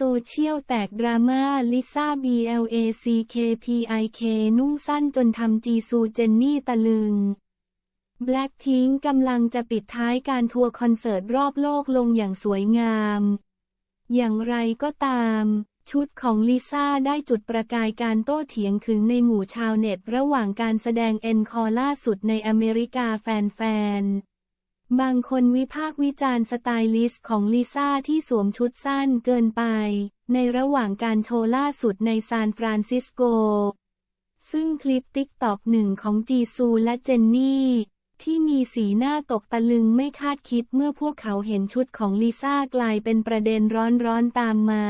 โซเชียลแตกดราม่าลิซ่า BLACKPIK นุ่งสั้นจนทำจีซูเจนนี่ตะลึง แบล็ k พิงกำลังจะปิดท้ายการทัวร์คอนเสิร์ตรอบโลกลงอย่างสวยงาม อย่างไรก็ตาม ชุดของลิซ่าได้จุดประกายการโต้เถียงขึงในหมู่ชาวเน็ต ระหว่างการแสดงเอ็นคอร์ล่าสุดในอเมริกาแฟนๆ บางคนวิพากษ์วิจารณ์สไตลิสต์ของลิซ่าที่สวมชุดสั้นเกินไป ในระหว่างการโชว์ล่าสุดในซานฟรานซิสโก ซึ่งคลิปติ๊กตอกหนึ่งของจีซูและเจนนี่ ที่มีสีหน้าตกตะลึงไม่คาดคิดเมื่อพวกเขาเห็นชุดของลิซ่ากลายเป็นประเด็นร้อนๆตามมา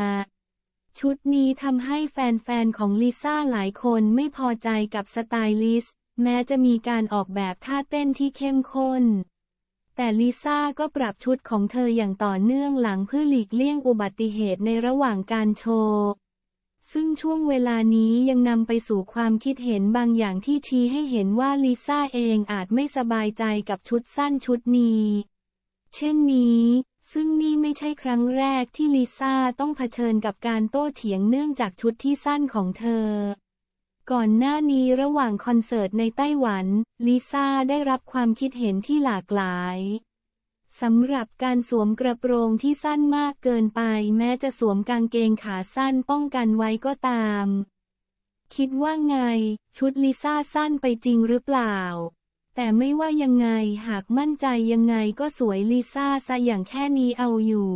ชุดนี้ทำให้แฟนๆของลิซ่าหลายคนไม่พอใจกับสไตลิสต์แม้จะมีการออกแบบท่าเต้นที่เข้มข้น แต่ลิซ่าก็ปรับชุดของเธออย่างต่อเนื่องหลังเพื่อหลีกเลี่ยงอุบัติเหตุในระหว่างการโชว์ ซึ่งช่วงเวลานี้ยังนำไปสู่ความคิดเห็นบางอย่างที่ชี้ให้เห็นว่าลิซ่าเองอาจไม่สบายใจกับชุดสั้นชุดนี้ เช่นนี้ซึ่งนี่ไม่ใช่ครั้งแรกที่ลิซ่าต้องเผชิญกับการโต้เถียงเนื่องจากชุดที่สั้นของเธอ ก่อนหน้านี้ระหว่างคอนเสิร์ตในไต้หวัน ลิซ่าได้รับความคิดเห็นที่หลากหลายสำหรับการสวมกระโปรงที่สั้นมากเกินไป แม้จะสวมกางเกงขาสั้นป้องกันไว้ก็ตาม คิดว่าไง ชุดลิซ่าสั้นไปจริงหรือเปล่า แต่ไม่ว่ายังไงหากมั่นใจยังไงก็สวยลิซ่าซะอย่างแค่นี้เอาอยู่